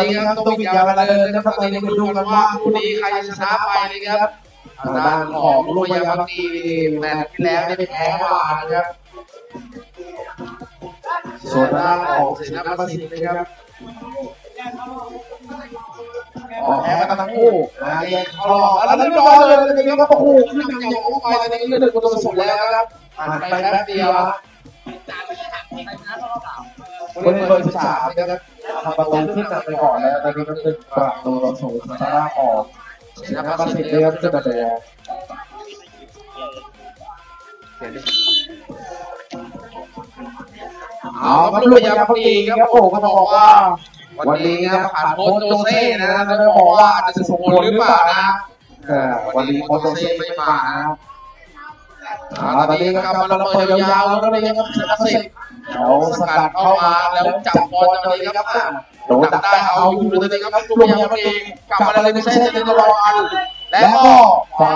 อนนี้ครับต้องวิจารณ์เลยนะครับตอนนี้มาดูกันว่าคู่นี้ใครจะชนะไปนะครับทางด้านของลูกพยาบาลตีแมตช์ที่แล้วได้แพ้มานะครับส่วนทางด้านของศิลปประสิทธิ์นะครับออกแพ้กันทั้งคู่นะแยกเข้ารอบแล้วเรียบร้อยเลยนะครับโอ้โหขึ้นนำอย่างออกไปตอนนี้เลือดตัวสุดแล้วครับผ่านไปแป๊บเดียวคนเบอร์สิบสามนะครับ ทำประตูขึ้นนำไปก่อนแล้วตอนนี้ก็เป็นประตูต่อศูนย์ชนะออกศิลปประสิทธิ์เลยครับจะมาแสดงเอาครับลูกยาพอดีครับโอ้ก็บอกว่า วันนี้ครับผ่านโค้ชโจเซ่นะแล้วก็บอกว่าจะส่งผลหรือเปล่านะวันนี้โค้ชโจเซ่ไม่มานะตอนนี้ก็กำลังระเบิดยาวๆแล้วเลยครับชนะสิทธิ์ เขาสกัดเข้ามาแล้วจับบอลตอนนี้ครับอะโดนดักได้เอาอยู่เลยครับลูกยาพอดีกลับมาเลยไม่ใช่เซนต์รออันแล้วก็ฝ่า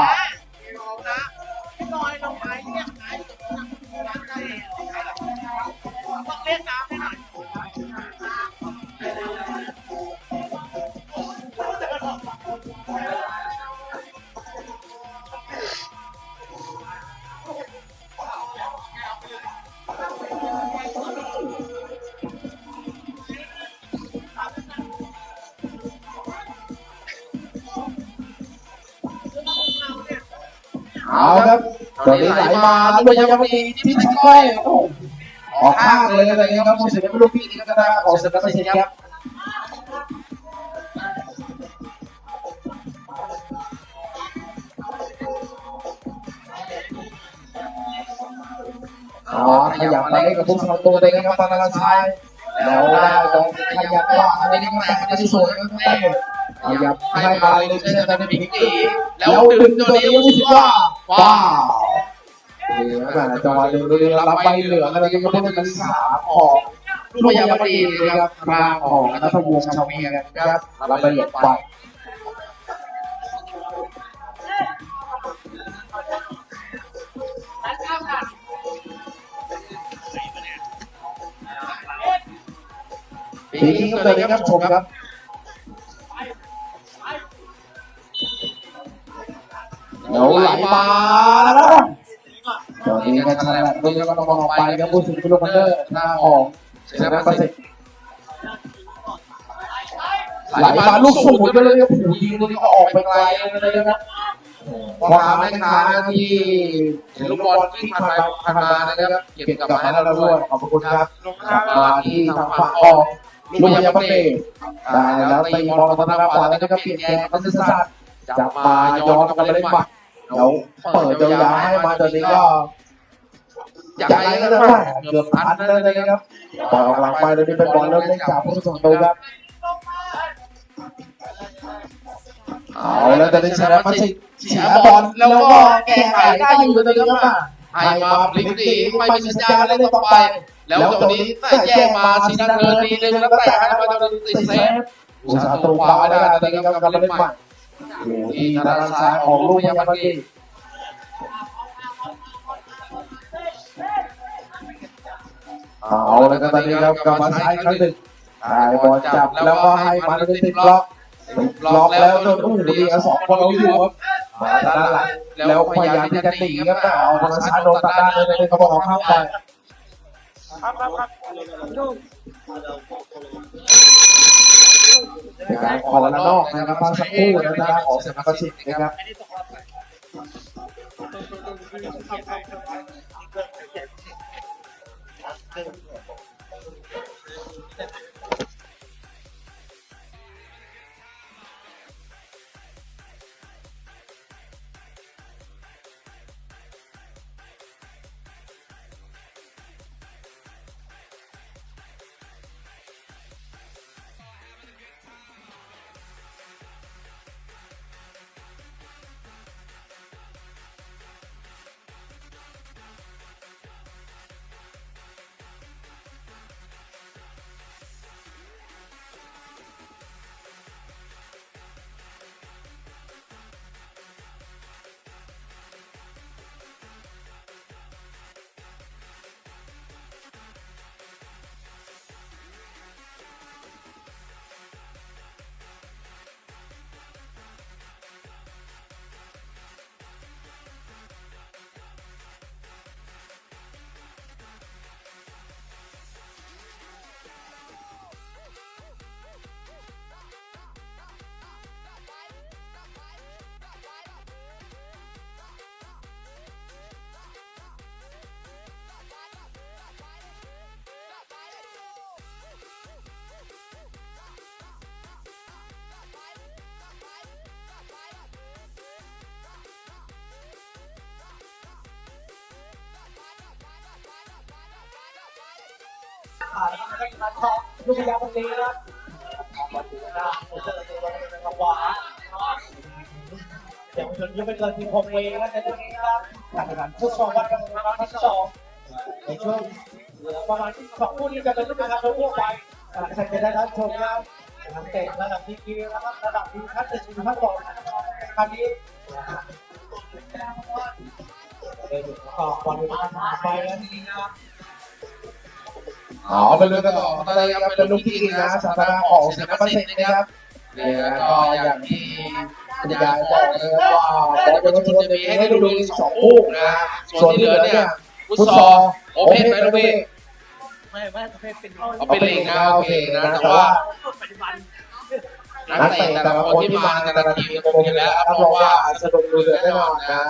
เอาครับตอนนี้ไหลมาลูกยังมีที่ติดก้อยโอ้ออกข้างเลยอะไรเงี้ยครับผู้สิเป็นลูกพี่นี่ก็ได้ออกเสร็จแล้วไม่ใช่ครับอ๋อขยับไปกับผู้สมัครตัวเลยครับตอนนั้นซ้ายแล้วได้ตรงขยับว่าอะไรนี่ก็แตกกันที่สวยครับแม่ขยับให้มาเลยใช่ไหมในบิ๊กตีแล้วดึงตัวนี้รู้สึกว่า ว้าวนี่ครับจังหวะหนึ่งเรือรับใบเหลืองอะไรก็เป็นกันสามของลูกพยาบาลีนะครับมาของนัทวงศ์ชาวเมียนะครับรับใบเหลืองไปปีนี้ก็เลยครับชมครับ ดี๋ยวไหลาแล้วตอนนี้ก็ชนะตรงนี้ก็ต้องมองไปครับผู้สิงห์ลูกมันเดอร์หน้าของชนะประสิทธิ์ไหลมาลูกสูงก็เลยครับผู้ยิงตัวนี้ก็ออกไปไกลเลยนะครับพอทำให้ค้าที่เห็นลูกบอลที่ผ่านไปผ่านมานะครับเก็บกลับมาให้เราด้วยขอบคุณครับมาที่ทางฝั่งของลูกยาปเต้ได้แล้วตีบอลมาทางขวาแล้วก็เปลี่ยนแกงพันศาสตร์จับมาย้อนกลับมาเล่นหมัด แล้วเปิดยาวๆให้มาตอนนี้ก็จากไรก็ได้เกือบพันเลยนะครับปล่อยออกหลังไปเลยนี่เป็นบอลเริ่มเล่นจากผู้ส่งตัวครับเอาแล้วตอนนี้ชนะมาสิเสียบอลแล้วก็แก้ไขได้อยู่เลยครับให้มาพลิกดีไม่มีสัญญาณอะไรต่อไป แล้วตรงนี้แต่แย่มาสีนันเดินดีเลยแล้วแต่ให้มาตรงนี้ติดเซฟอุตสาห์ตรงปาไว้ได้ตอนนี้ครับกำลังเล่นใหม่ อยู่ที่ทางด้านซ้ายของลูกยาบันกีเอาแล้วก็ตอนนี้ครับกลับมาซ้ายครั้งหนึ่งได้บอลจับแล้วก็ให้มันติดล็อกติดล็อกแล้วโดนอุ้มดีกันสองคนเอาอยู่ครับมาด้านหลังแล้วพยายามที่จะหนีครับเอาบอลซ้ายโดนตัดด้านเลยเลยเขาบอกเข้าไปเป็ นะครับขอละนอกนะครับพังสักครู่นะครับขอเสร็จแล้วก็ชิมนะครับเผ่านแล้วนะครับการเคาะลูกยายามตรงนี้นะครับเจอร์ตัวทางขวาเดี๋ยวชนยังไม่เกินทีหกเวนะครับในตรงนี้นะครับการแข่งขันฟุตซอลวัดกันครั้งที่สองในช่วงประมาณสองคู่นี้จะเป็นรูปการทั่วไปการแข่งขันได้รับชมนะครับนักเตะระดับดีกีนะครับระดับดีขั้นหนึ่งถึงขั้นสองนครับครั้งนี้ออบอลไปทางไปแล้ว ทีนี้นะครับเอาไปเลยกันต่อเลยครับเป็นลูกที่นะสถานะของศิลปะเซนนะครับเนี่แล้วก็อย่างที่บรรยายบอกนะครับว่าบอลเยาวชนจะมีให้ดูดูสองคู่นะส่วนที่เหลือเนี่ยฟุตซอลโอเพนไปแล้วพี่ไม่ไม่เป็นเอาเป็นลีกนะโอเคนะแต่ว่านักเตะแต่ละคนที่มาแต่ละทีมคงเห็นแล้วรับรองว่าสนุกดูเดือดแน่นอนนะ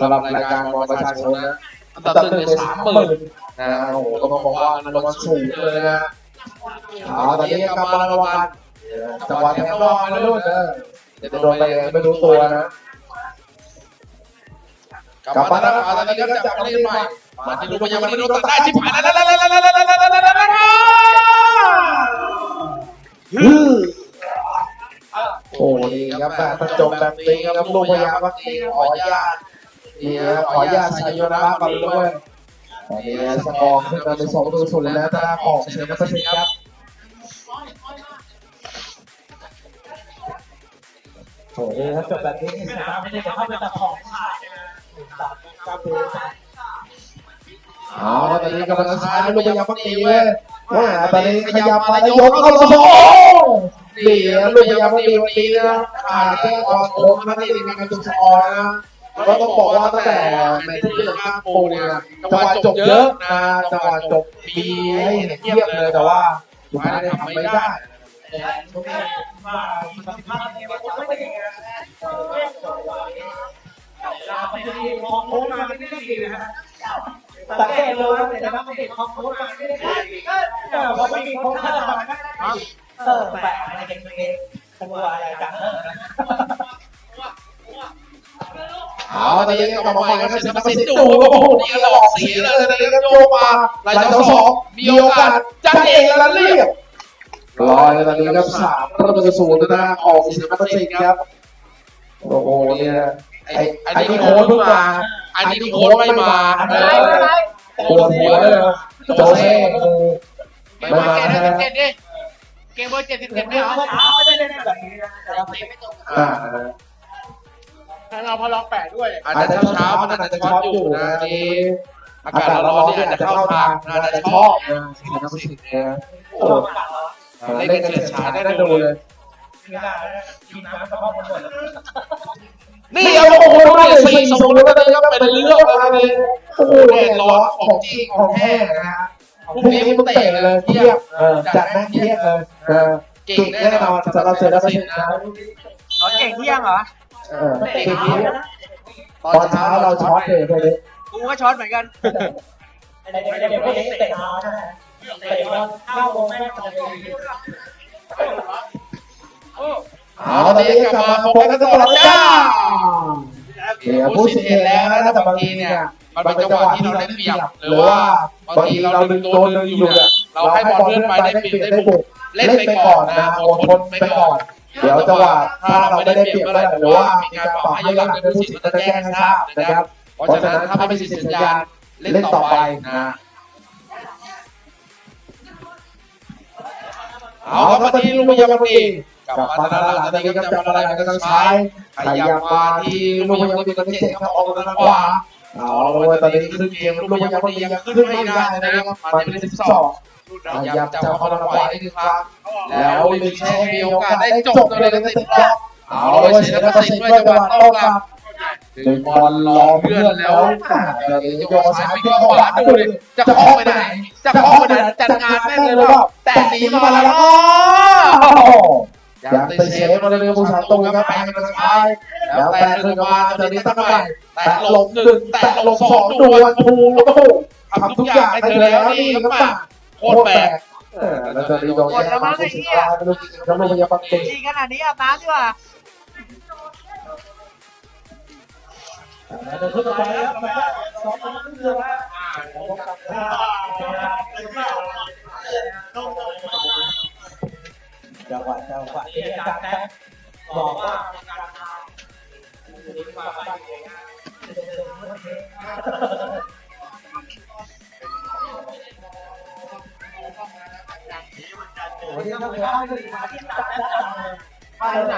สำหรับรายการบอลประชาชนนะอัดับหนึ่งในสามหมื่น นะโอ้โหต้องบอกว่ามันมัสูงเลยนะอ่าตอนนี้กำลังระวังจังหวะแทงรอนนะลุ้นเออจะโดนไปไม่รู้ตัวนะกลับมาแล้วตอนนี้ก็จับมาเล่นใหม่มาที่รู้ว่ายังไม่รู้ตัดได้ชิบหายแล้วโอ้นี่ครับแบบถ้าจบแบบนี้ครับลูกพยายามว่าขออนุญาตนี่ขออนุญาตสายโยนาบอลด้วย ตอนนี้สกอร์ขึ้นมาเป็นสองตัวศูนย์แล้วถ้าของเฉลิมพระเกียรติครับโอ้โหถ้าจบแบบนี้ไม่ได้จะเข้าไปตัดของขาดตัดกล้ามเนื้อเอาตอนนี้กำลังจะช้าลูกพยาบาลตีเลยว่าตอนนี้ขยับมาแล้วยกเข้าโอ้ดีลูกพยาบาลตีวันนี้นะขาดแค่ตอนโค้งมาที่ในการจุดสกอร์นะ ก็ต้องบอกว่าตั้งแต่ในที่เตอร์ข้างโปรเนี่ยจังหวะจบเยอะนะจังหวะจบมีให้เห็นเทียบเลยแต่ว่าสุดท้ายได้ทำไม่ได้สังเกตเลยแต่ถ้าไม่ติดคอมโพสมาไม่ได้เพราะไม่มีโพสต์เออแปะอะไรกันเองตัวอะไรจัง เออเอาตอนนี้ก็มาใหม่ครับเซนต์สินดูโอ้โหนี่หลอกเสียเลยตอนนี้ก็โยกมาไหลต่อสองมีโอกาสจัดเองแล้วเรียบร้อยตอนนี้ก็สามประตูศูนย์นะของศิลปะสิงห์ครับโอ้โหเนี่ยไอ้ไอ้นี่โค้ชเพิ่งมาไอ้นี่โค้ชไม่มาเออปวดหัวเลยโจเซ่ไม่มาใช่ไหมเกมเบอร์เจ็ดสิบเด็เจ็กดไม่ไม่เหรอเอาไม่ได้เล่นแบบนี้นะแต่เราไม่ตรง อ่าเราพอลองแปะด้วย อาจจะเช้าๆมันอาจจะช็อตอยู่นะนี่อากาศร้อนๆเนี่ยอาจจะเข้าทางอาจจะชอบนะศิลปะสิงห์เนี่ยโอ้ตัวประกาศแล้วเล่นกันเฉิดฉายได้ดูเลย ไม่ได้นะกินน้ำกระเพาะมันหมดแล้วนี่เอาโอ้โหได้สี่ศูนย์แล้วตอนนี้ก็เป็นเรื่องอะไรเลยโอ้โหเนี่ยร้อนของจริงของแท้นะฮะพรุ่งนี้มันเตะเลยเทียบเออจัดแม่งเทียบเลยเออเก่งแน่นอนสำหรับเสือและสิงห์นะเขาเก่งเที่ยงเหรอ เออเก่งเทียบตอนเช้าเราช็อตเลยเลยกูก็ช็อตเหมือนกันเด็กเด็กไม่ได้เตะเท้านะเตะบอลเข้าวงแม่งจะดีเอาตอนนี้กลับมาโฟกัสกันต่อจ้าเดี๋ยวพูดสิเห็นแล้วนะแต่บางทีเนี่ยมันเป็นจังหวะที่เราได้เปรียบหรือว่าบางทีเราดึงตัวดึงอยู่เนี่ยเราให้บอลเพื่อนไปได้เปรียบได้บุกเล่นไปก่อนนะอดทนไปก่อน เดี๋ยวจังหวะถ้าเราไม่ได้เปรียบเมื่อไหร่หรือว่ามีการปรับให้ย้อนหลังเป็นผู้สิทธิ์จะแจ้งให้ทราบนะครับ เพราะฉะนั้นถ้าไม่มีสิทธิ์สัญญาณเล่นต่อไปนะเอาครับมาที่ลูกพยาบาลตีกับมาทาหลังตอนนี้ก็จะอะไรกันทางซ้ายขยับมาที่ลูกพยาบาลตีตอนนี้เจ็บครับออกทางขวา เอาเลยตอนนี้ขึ้นเกมลูกพยาบาลตียังขึ้นไม่ได้นะครับมาที่สิบสองพยายามจะเข้าทางขวาได้หนึ่งครั้งแล้วมีแค่มีโอกาสได้จบเลยกันติดบล็อเอาเลยเสียแล้วก็สิด้วยจังหวะโต้กลับดึงบอลรอเพื่อนแล้วเดี๋ยวโยนซ้ายไปที่ขวาดูดิจะข้าไปไหนจะข้าไปไหนจัดงานแม่เลยหรอแต่หนีมาแล้ว อยากตะเซฟมาเลยผู้ชายตรงครับแปงกันซ้ายแล้วแปลงขึ้นมาตอนนี้ตั้งใหม่แตะลงหนึ่งแตะลงสองดวลทูแล้วก็ทำทุกอย่างให้เธอแล้วนี่ครับโคตรแปลกแล้วตอนนี้โดนแย่มาผู้สิงห์ไม่รู้กินเขาลงพยาบาลตีจริงขนาดนี้อาบน้ำดีกว่าเดินขึ้นไปแล้วสองคนขึ้นเรือแล้ว จังหวะจังหวะที่อาจารย์แท็กบอกว่าโอ้ยนี่ต้องเข้าเลยมาที่ตัดแล้วเข้าไหน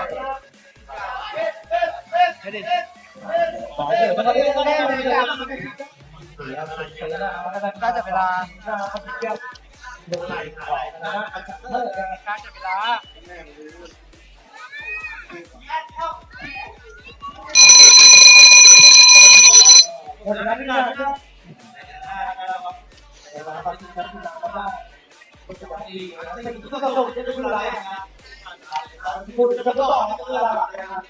บอกเลยมันก็ได้ก็ได้เลยนะเสียเสียแล้วน่าจะเวลาเขาเที่ยว ดูไหนก่อนนะเลิการจับเวลาหมดแล้วนี่นะครับเวลาปฏิบัติงานก็ได้ปัจจุบันดีนะครับก็ต้องจะอะไรนะครับพูดจะต้องบนะคือะไรนะครับ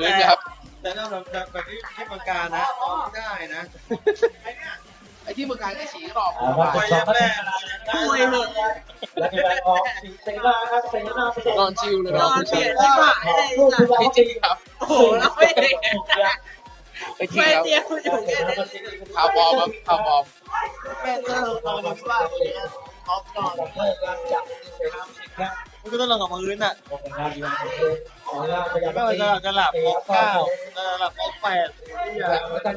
เอ้ยครับแต่ถ้าแบบแบบที่ที่ประการนะออกไม่ได้นะ ไอ้ที่มึงการไอ้ฉีหลอกอ่าว่าไปจะสอยังงแม่แม่คุยเถอะและที่แม่ของเซนาครับเซนาเซนอนชิลเลยนอนชิเปลี่ลยนที่หมาเลยพูดคือเราไอ้จริงครับโอ้โหแล้วไม่ได้ไอ้จริงครับข่าวปลอมครับข่าวปลอมแม่เตี้ยเราเราคิดว่าท็อปก่อนเลิกกันจากเซนาครับมันก็ต้องลงกับมือน่ะ ผมเป็นงานยังของเราพยายามก็จะจะหลับออกเก้าจะหลับออกแปด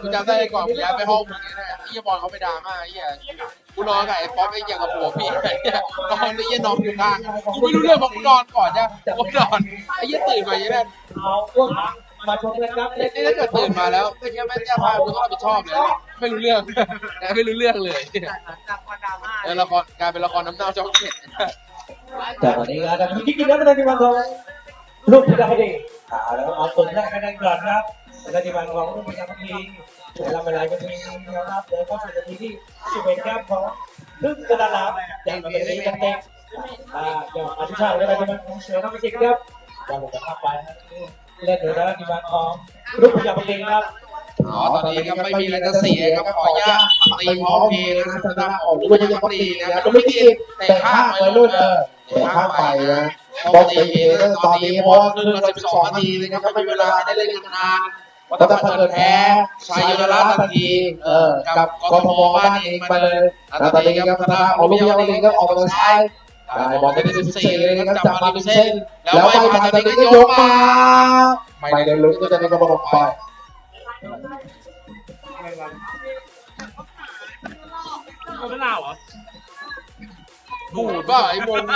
กูจำได้ก่อนกูย้ายไปห้องมึงเนี่ยนะไอ้ยี่บอลเขาไปด่ามากไอ้เหี้ยกูนอนกับไอ้ป๊อปไอ้เหี้ยกับผัวพี่ไอ้เหี้ยนอนไอ้เหี้ยนอนอยู่ข้างกูไม่รู้เรื่องเพราะกูนอนก่อนเนี่ยกูนอนไอ้เหี้ยตื่นมาอย่างนี้นเอาพวกมาชมกันครับนี่ถ้าเกิดตื่นมาแล้วไอ้เหี้ยไม่แจ้งความกูต้องรับผิดชอบเลยไม่รู้เรื่องนะไม่รู้เรื่องเลยจากความดราม่าเออละครกลายเป็นละครน้ำเน่าช่องเจ็ดแต่วันนี้เราจะมีที่กินแล้วในที่วันของ ลูกพิจารณาอ่าแล้วเอาคนแรกให้ได้ก่อนครับในที่วันของลูกพิจารณาเวลาเวลาจะมีนะครับเดี๋ยวก็จะมีที่สิบเอ็ดครับของลึกกระดาษอย่างเป็นนี้กันเต็มอ่าเดี๋ยวอธิษฐานเวลาที่วันของเสือน้ำจิกครับเราจะเข้าไปเล่นเดี๋ยวนะที่วันของลูกพิจารณาครับอ๋อตอนนี้ก็ไม่มีอะไรจะเสียครับขออนุญาตตีพร้อมเพลงนะสำหรับของลูกยังตีนะก็ไม่ติดแต่ข้ามไปรุ่นเออ แต่ข้ามไปนะต้องตีเพลงตอนนี้เพราะครึ่งละสิบสองนาทีนะครับไม่มีเวลาได้เล่นกันนานว่าถ้าเกิดแพ้ชัยยนราชทันทีเออกับกทมบ้านเองไปเลยแล้วตอนนี้ครับคณะของลูกยังตีก็ออกมาซ้ายได้บอลไปที่สิบสี่เลยนะครับจับมาเป็นเส้น แล้วไปมาตอนนี้ก็ยกมาไม่ได้ลุ้นก็จะได้กระบอกไปเขาไม่เล่าเหรอ บูดว่าไอ้วงอ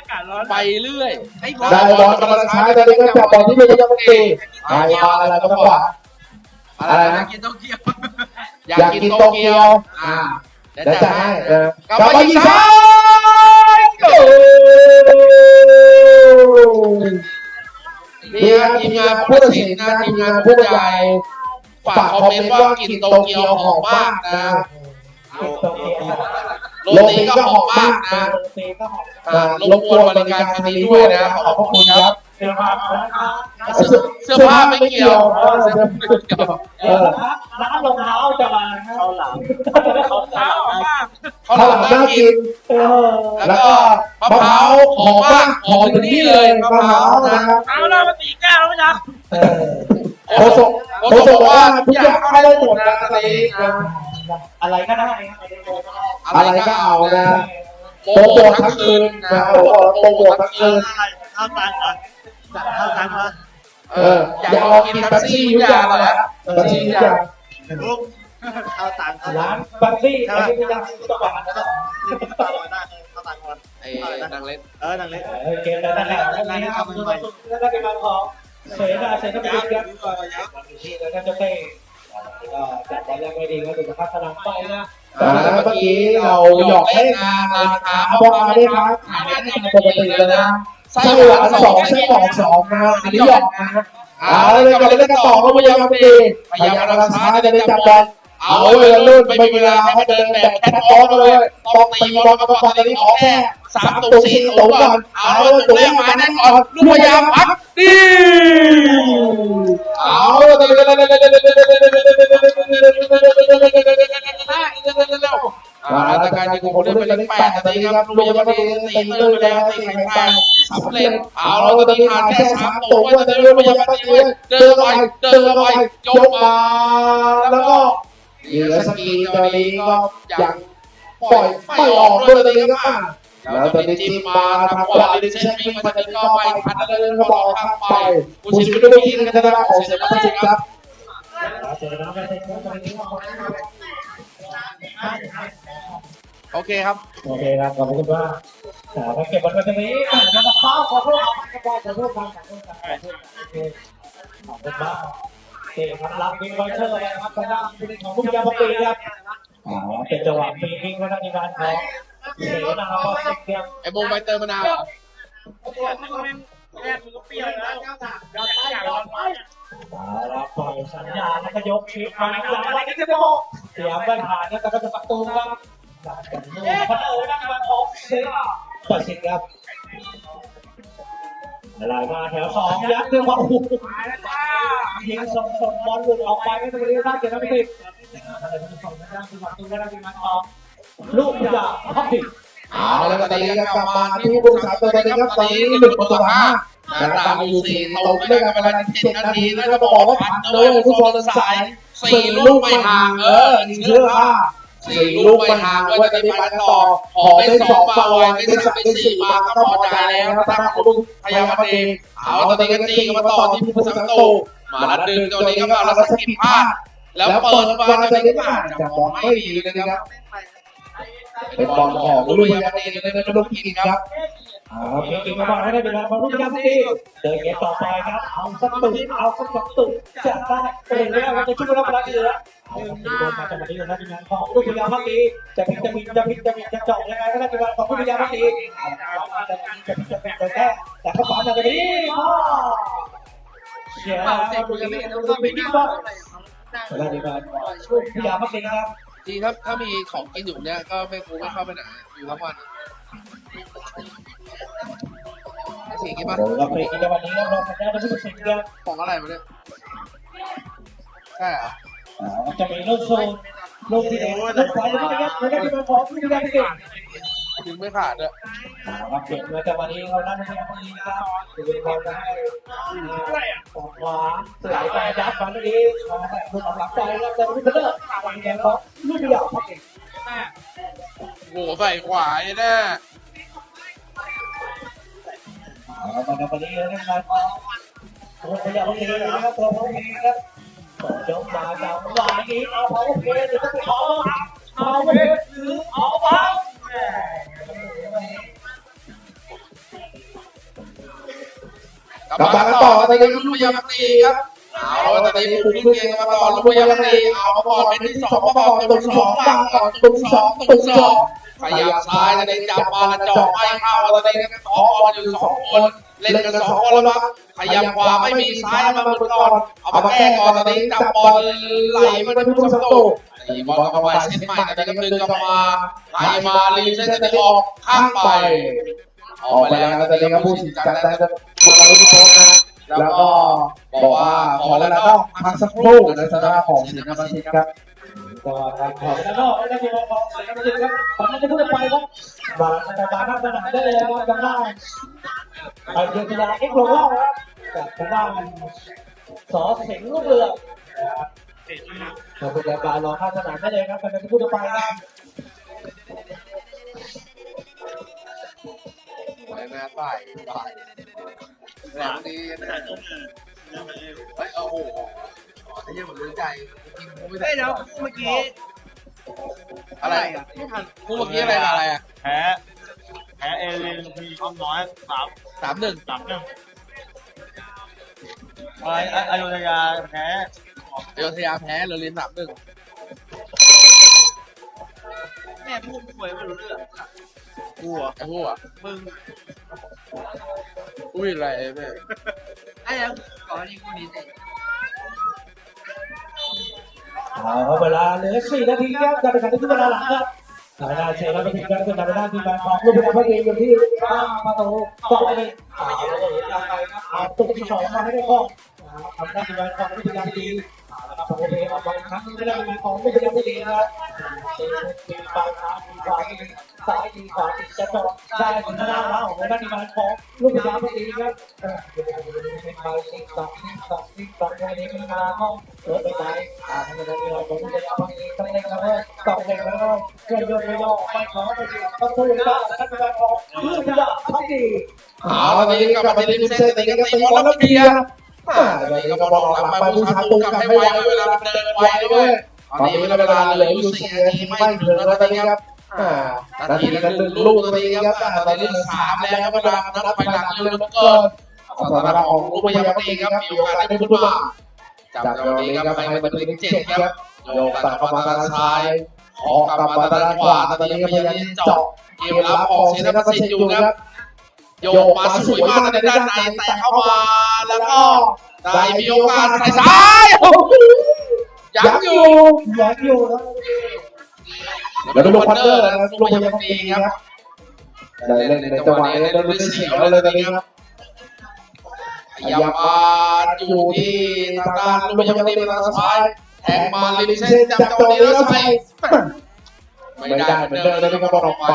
ากาศร้อนไปเรื่อยไอ้ได้บอลกำลังใช้ตอนนี้ก็จับบอลที่ไม่ยังไม่ตีไปมาอะไรก็ขวาอะไรนะกินต้องเกี่ยวอยากกินโตเกียวอ่าเดี๋ยวจะให้เออกลับมายิงซ้ายโอ้นี่ครับทีมงานผู้ตัดสินนะทีมงานผู้บรรยายฝากคอมเมนต์ว่ากินโตเกียวหอมมากนะ โรตีก็หอมมากนะตีก็หอมอ่ารบกวนบริการครั้งนี้ด้วยนะ ขอบพระคุณครับ เสื้อผ้านะครับเสื้อเสื้อผ้าไม่เกี่ยวเออเสื้อผ้าไม่เกี่ยวเออร้านรองเท้าจะมาเขาหลังเขาหลังเขาหลังน่ากินเออแล้วก็มะพร้าวหอมมากหอมถึงนี่เลยมะพร้าวนะครับเอาเรามาตีแก้วแล้วจ้ะเออโคศกโคศกบอกว่าทุกอย่างเข้าได้หมดนะตอนนี้นะ อะไรก็ได้อะไรก็เอานะโปรโมททั้งคืนนะโปรโมททั้งคืนเอาวตังค์ก่อนเอาตังค์มาเอออย่ากลองกินเป๊ปซี่ทุกอย่างเลยอะเป๊ปซี่ทุกอย่างลุกเอาตังค์ร้านบัตตี้ไอ้ที่ยังต้องบอกนะตังค์ได้เอาตังค์ก่อนไอ้นางเล่นเออนั่งเล่นเออเกมแล้วนั่นแหละแล้วนี่ทำแล้วก็เป็นการของเสนาเสนายัพิบครับดีกว่ายับที่แล้วก็จะเตะ ก็จัดบอลยังไม่ดีก็ถูกพัฒนาไปนะอ่าเมื่อกี้เราหยอกเล่นนะราคาพ่อค้าได้ครับขายได้ปกติเลยนะไส้หวานสองไส้กรอกสองนะอันนี้หยอกนะเอาเลยกันเลยกันต่อครับพยายามดีพยายามรักษาจะได้จับบอล เอาเวลาลื่นไม่มีเวลาให้เดินแบบแคทบอลเลยต้องตีบอลกับบอลตอนนี้ขอแค่สามตุ่สี่ตุ่ก่อนเอาตุ่แรกมาแน่นก่อนลูกพยายามพักดีเอาตอนนี้อาตการยิงของคนเล่นไปเล่แปดนาทีครับลูกยังไม่ได้ตีตื้นไปแล้วตีแข็งแรงสำเร็จเอาแล้วตอนนี้ทานแค่สามตรงว่าจะเริ่มพยายามตีเลยเดินไปเดินไปยกมาแล้วก็ เหลือสกีตอนนี้ก็ยังปล่อยไม่ออกด้วยตอนนี้ก็มาแล้วตอนนี้จิ้มมาทางขวาลิเชนวิ่งมาตอนนี้ก็ไม่ทันแล้วเลยก็บอกข้างไปผู้ชิงก็ไม่ยิงกันนะของเสียมาสิครับเจแล้วไม่ได้เจอตอนนี้โอเคครับ โอเคครับขอบคุณมากแต่เก็บบอลไว้ตรงนี้แล้วก็เข้าขอโทษขอโทษขอโทษขอโทษขอโทษขอโทษมากะครับรับวิ่งไวเชอร์เลยครับทางด้านของผู้พยามปีครับอ๋อเป็นจังหวะปีวิ่งมาทางทีมงานของเสียนะครับก็เก็บไอ้โมงใบเติมมะนาวเหรอรับปล่อยสัญญาณแล้วก็ยกชีพมาหลังอะไรกันจะบอกเสียงไม่ผ่านแล้วก็จะประตูครับหลังจากนี้พันโอนักบอลของเสียตัดสินครับ อะไรมาแถวสองยัดเรื่องว่าโอ้โหยิงส่งส่งบอลหลุดออกไปไม่ต้องไปเรียกได้เดี๋ยวไม่ติดอะไรมันส่งไม่ได้คือประตูไม่ได้ที่มันออกลูกอย่าพับผิดเอาแล้วตอนนี้ก็กลับมาที่ผู้สาตัวนี้ครับตอนนี้หนึ่งประตูห้าแต่ตามอยู่สี่ตรงด้วยกันเวลาเจ็ดนาทีแล้วก็บอกว่าผ่านเลยผู้บอลสายสี่ลูกไม่ห่างเออเชื่อว่า สี่ลูกไม่ห่างว่าจะได้ไปต่อขอได้สองมาไว้ได้สามได้สี่มาก็พอใจแล้วถ้าทางของลุงพยายามมาเองเอาตอนนี้ก็ตีกันมาต่อที่ผู้สังโตมาแล้วดึงตอนนี้ก็มาแล้วสกิดพลาดแล้วเปิดมาตอนนี้ก็จะมองไม่ดีเลยนะครับเป็นบอลของลุยยาเนในในลูกกินครับ โอเคเก่งมากๆให้ได้เป็นบอลลูกยามที่เดินเกมต่อไปครับเอาสักตุกเอาสักสองตุกจะได้เป็นเรื่องจะช่วยรับเวลาเหลือเอาสักตุกโดนมาจะมาดีนะทีมงานของลูกยาพักดีจะพิจจะพิจจะพิจจะพิจจะเจาะยังไงก็ได้เป็นของลูกยาพักดีจะพิจจะพิจะพิจะแค่แต่เขาฝันอย่านี้พ่อเสียแล้วลูกยามพักดีลูกยามพักดีได้ดีมากลูกยาพักดีครับจริงถ้าถ้ามีของกินอยู่เนี่ยก็ไม่กูไม่เข้าไปไหนอยู่ทั้งวัน สิ่งที่บ้านโอ้เราเพลงในวันนี้เราได้ได้ทุกสิ่งเลยของอะไรมาเนี่ยใช่เหรอจะมีลูกโซนลูกที่เด็กลูกไฟลูกนี้ครับลูกนี้เป็นของลูกนี้ได้เก่งถึงไม่ขาดด้วยครับเก่งเลยแต่วันนี้เราได้ไม่ได้คนนี้ครับคือเราจะให้ออกขวาไหลไปยัดมาลูกนี้คุณออกหลังใจแล้วแต่ลูกเลิกวันนี้เขาลูกเดียวครับเก่งโหใส่ขวาเนี่ยนะ เอามาวันนี้นะครับตัวขยับลูกนี้นะครับตัวลูกนี้ครับจงมาจากวานี้เอาเอาโอเคหรือต้องเอาเอาเวหรือเอาวางกลับมากันต่อตอนนี้ลุยยามัตีครับเอาแล้วตอนนี้ปุ่มเกมมาต่อลุยยามัตีเอามาก่อนเป็นที่สองมาก่อนตุ่มสองบ้างก่อนตุ่มสองตุ่มสอง ขยับซ้ายตอนนี้จับมาเจาะไม่เข้าตอนนี้ก็สองคนอยู่สองคนเล่นกันสองคนแล้วมั้งขยับขวาไม่มีซ้ายมาบนก่อนเอามาแก้ก่อนตอนนี้จับบอลไหลมาที่ผู้สังโตตีบอลเข้าเส้นใหม่ตอนนี้ก็ดึงกลับมาไหลมาลีเส้นจะออกข้างไปออกไปแล้วนะตอนนี้ก็พูดถึงกันได้ก็พูดมาลูกโทษนะแล้วก็บอกว่าพอแล้วนะต้องพักสักครู่ในสถานของสิงห์นชิตครับ ก็การขอแล้วก็ได้ที่ว่าของเสียงมันครับตอนนี้จะพูดไปครับบาทแต่บาทครับขนาดได้เลยครับจำได้ไปเดือนตุลาเอ็กโลโก้ครับกทางด้านสอเสียงลูกเรือเราเป็นการรอข้าสนามได้เลยครับกำลังจะพูดไปครับแม่ใส่ใส่แรงดีเฮ้ยโอ้โห ไอ้เหี้ยผมรู้ใจจริงกูไม่เฮ้ได้ยเดี๋ยวเมื่อกี้อะไรกูเมื่อกี้อะไรอะไรอะแพ้แพ้เอเลนมีช่องน้อยสามสามหนึ่งสามหนึ่งอะไรอยุธยาแพ้อโยธยาแพ้เรือเรียนสามหนึ่งแม่พูดป่วยไม่รู้เรื่องกูอะไอ้พวกอะมึงอุ้ยอะไรแม่ไอ้ยังก่อนนี้กูดีใจ เอาเวลาเหลือสี่นาทีครับการแข่งขันที่เวลาหลังครับสางด้าเชียร์แล้วก็ทีมการขึ้นกางด้านทีมงานของลูกพิพัฒน์เองอยู่ที่ข้างประตูต่อไปเลยเอาเลยยังไงครับเอาตุกที่สองมาให้ได้ข้อทางด้าทีมงานของลูกพิพัฒ น์ดีแล้วก็โอเคออกมาครั้งนี้ได้ทีมงานของลูกพิพัฒน์ดีนะครับมีปลายขามีขวามีซ้ายมีขวามีจะจบได้ถึงหน้าร้านของท่านมีมาของลูกยาพอดีครับเป็นไปสิบสองสิบสองสิบสองวันนี้มีมาห้องรถไปไหนอ่าทำไราเราผมจะเอาไปต้องเล่นแล้วก็ต้องเล่นแล้วก็เคลื่อนยนต์ไม่ยอมไม่ขอไปดีต้องพูดว่าท่านมีมาของลูกพยาพอดีเอาตอนนี้กับมาที่ริมเส้นตอนนี้ก็ตีบอลแล้วเบียร์ อ่าตอนนี้ก็บอลหลังไปผู้ชายตูกลับให้ไวเวลาเดินไวด้วยตอนนี้เวลาเหลืออยู่สี่นาทีไม่ถึงแล้วตอนนี้ครับอ่านาทีละหนึ่งลูกตอนนี้ครับตอนนี้เหลือสามแล้วครับเวลานับไปหลังเร็วเกินสถานะของลูกพยาบาลครับมีโอกาสได้พุ่งมาจากตรงนี้ครับให้มาถึงเจ็ดครับโยกตัดเข้ามาทางซ้ายออกกลับมาทางขวาตอนนี้พยายามเจาะเกมรับของเซนต์สิทธิ์อยู่ครับ โยกมาสวยมากในด้านในแต่เข้ามาแล้วก็ได้มีโอกาสใส่ซ้ายโอ้โหยังอยู่อยากอยู่นะแล้วดูพันเดอร์นะครับลูกยังดีครับได้เล่นในจังหวะนี้แล้วดูเสียวเลยตอนนี้ครับพยายามมาอยู่ที่ทางด้านลูกยังดีทางซ้ายแทงมาลิมเส้นจับจังหวะนี้แล้วใส่ไม่ได้เหมือนเดิมเลยครับบอลออกมา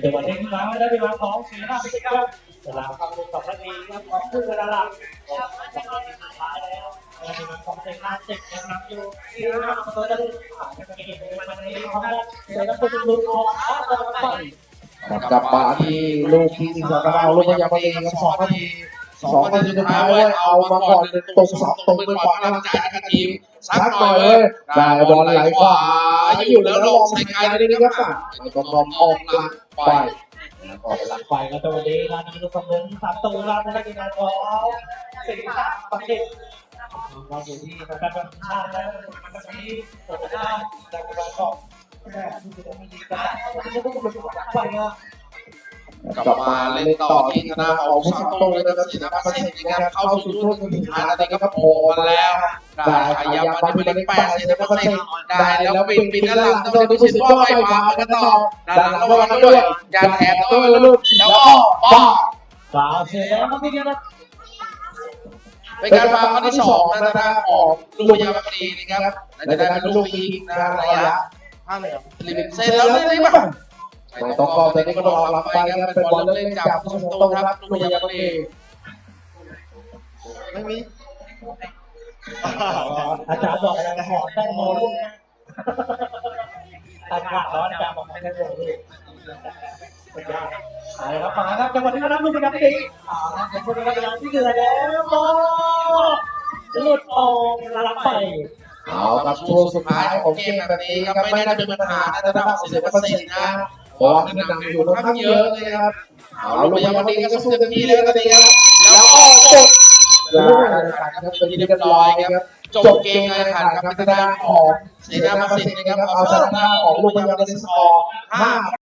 เป็นจังหวะเล่นมาได้เวลาของสี่ห้าสิบครับเวลาเข้าสองนาทีครับของครึ่งเวลาหลังสองนาทีสุดท้ายแล้วเวลาของเซนห้าสิบยังนำอยู่ที่ห้าตัวจะได้ผ่านเกมในวันนี้ของเราเซนต้องเป็นลูกของอาร์ตไปกลับมาที่ลูกที่สองเราลูกยังไม่ครับสองนาทีสองนาทีสุดท้ายเอามาก่อนตรงสองตรงเป็นขวาลังใจนะครับทีม ซักหน่อยเว้ยได้บอลไหลขวาอยู่แล้วลงใส่ไกลนิดนึงครับไม่ก็พร้อมออกหลังไปออกหลังไฟก็ตัวนี้ร้านนี้ลูกสมุนสามตัวร้านนี้กินอะไรของสี่สามประเทศเราอยู่ที่ประกันชาติแล้วมันจะมีตัวหน้าจากการของแม่ที่จะมีการที่จะต้องเป็นไฟเนาะ กลับมาเล่นต่อที่คณะของผู้ชมตรงเลยนะครับศิลปะสิทธิ์นะครับเข้าสู่ช่วงสุดท้ายแล้วนะครับโผล่มาแล้วได้ขยับมาที่เป็นแปดสิบเปอร์เซ็ได้แล้วปิดปิดด้านหลังตรงนี้ผู้สิทธิ์ว่าไม่มากันต่อด้านหลังระวังด้วยอย่าแถบด้วยลูกแล้วก็ป้าฟาวเสร็จแล้วครับพี่ครับเป็นการฟาวครั้งที่สองนะทางของลูกยาบัดีนะครับและจะได้ลูกอีกนะระยะห้าเหลี่ยมลิมิตเซนแล้วนี่มั้ง ไม่ต้องกองแต่นี่ก็ต้องรับไปครับเป็นบอลเล่นจากผู้ชมตรงครับลูกยาบัดีไม่มีอาจารย์บอกอะไรหอมแตงโมลูกอากาศร้อนอาจารย์บอกให้แตงโมลูกอะไรครับมาครับจังหวะนี้นะครับลูกเป็นนักตีอ่าเป็นคนกำลังที่เกิดแล้วโมหลุดออกลับไปเอาครับช่วงสุดท้ายของเกมแบบนี้ครับไม่น่าจะเป็นปัญหานะระดับสิบเปอร์เซ็นต์นะ เพราะว่าขึ้นนำอยู่ค่อนข้างเยอะเลยนะครับเอาลูกยาบัดีก็สู้เต็มที่เลยตอนนี้ครับแล้วก็กดการแข่งขันครับเป็นที่เรียบร้อยครับจบเกมการแข่งขันครับเป็นทางด้านของเสนาประสิทธิ์นะครับเอาชนะของลูกยาบัดีสกอร์ห้า